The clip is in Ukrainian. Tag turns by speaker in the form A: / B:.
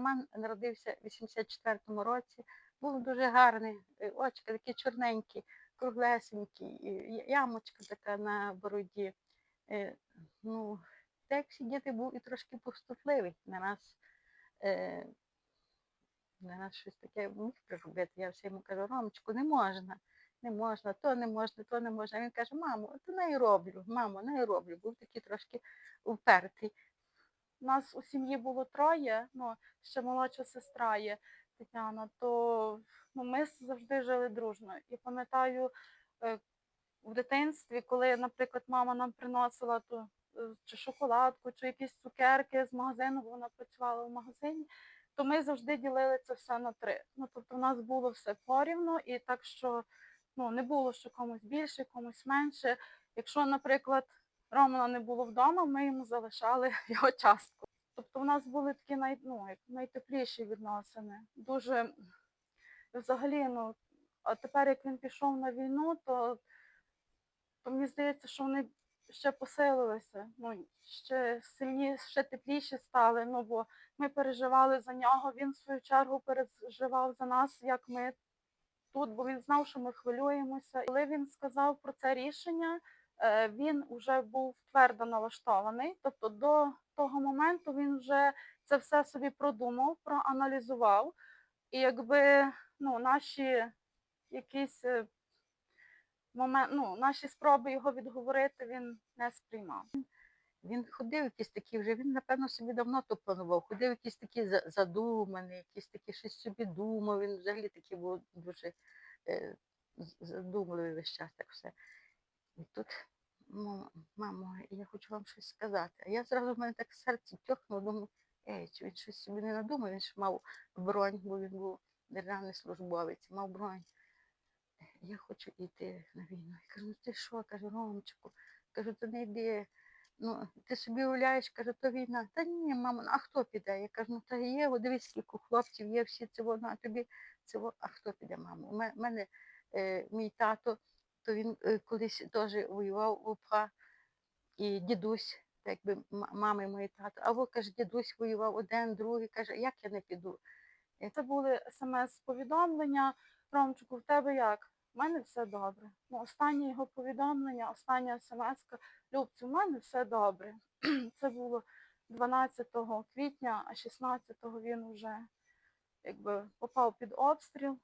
A: Роман народився в 84-му році. Був дуже гарний, е, очки такі чорненькі, круглесенькі, ямочка така на бороді. Е, Ну, так всі діти був і трошки пустотливий на нас. Е, на нас щось таке міг приробити. Я все йому кажу, Ромчику, не можна, не можна, то не можна, то не можна. А він каже, мамо, то не роблю, мамо, не роблю. Був такий трошки впертий. У нас у сім'ї було троє, ну, ще молодша сестра є Тетяна, то ну, ми завжди жили дружно. І пам'ятаю е, в дитинстві, коли, наприклад, мама нам приносила ту е, чи шоколадку, чи якісь цукерки з магазину, бо вона працювала в магазині, то ми завжди ділили це все на три. Ну, тобто в нас було все порівно, і так що ну, не було, що комусь більше, комусь менше. Якщо, наприклад, Романа не було вдома, ми йому залишали його частку. Тобто в нас були такі най, ну, найтепліші відносини. Дуже взагалі, ну, а тепер як він пішов на війну, то, то мені здається, що вони ще посилилися, ну, ще сильні, ще тепліші стали, ну, бо ми переживали за нього, він в свою чергу переживав за нас, як ми тут, бо він знав, що ми хвилюємося. Коли він сказав про це рішення, він вже був твердо налаштований. Тобто до того моменту він вже це все собі продумав, проаналізував. І якби ну, наші якісь е, момент, ну, наші спроби його відговорити він не сприймав. Він ходив якийсь такий вже, він, напевно, собі давно то планував, ходив якийсь такий за- задуманий, якийсь такий щось собі думав, він взагалі такий був дуже е, задумливий весь час так все. І тут, «Мо- мамо, я хочу вам щось сказати. А я зразу в мене так серце тьохнуло, думаю, ей, чи він щось собі не надумав, він ж мав бронь, бо він був державний службовець, мав бронь. Я хочу йти на війну. Я кажу, ну ти що? Кажу, Ромчику, кажу, то не йди. Ну, ти собі уявляєш, каже, то війна. Та ні, мамо, ну, а хто піде? Я кажу, ну та є, от дивись, скільки хлопців є, всі це воно, а тобі це во- а хто піде, мамо? У мене е, мій тато, то він е, колись теж воював в УПА, і дідусь, так би мами мої тато. А во каже, дідусь воював один, другий, каже, як я не піду? Це були смс-повідомлення. Ромчику, в тебе як? У мене все добре. Ну, останнє його повідомлення, остання смс Любцю, в мене все добре. Це було 12 квітня, а 16-го він вже якби попав під обстріл.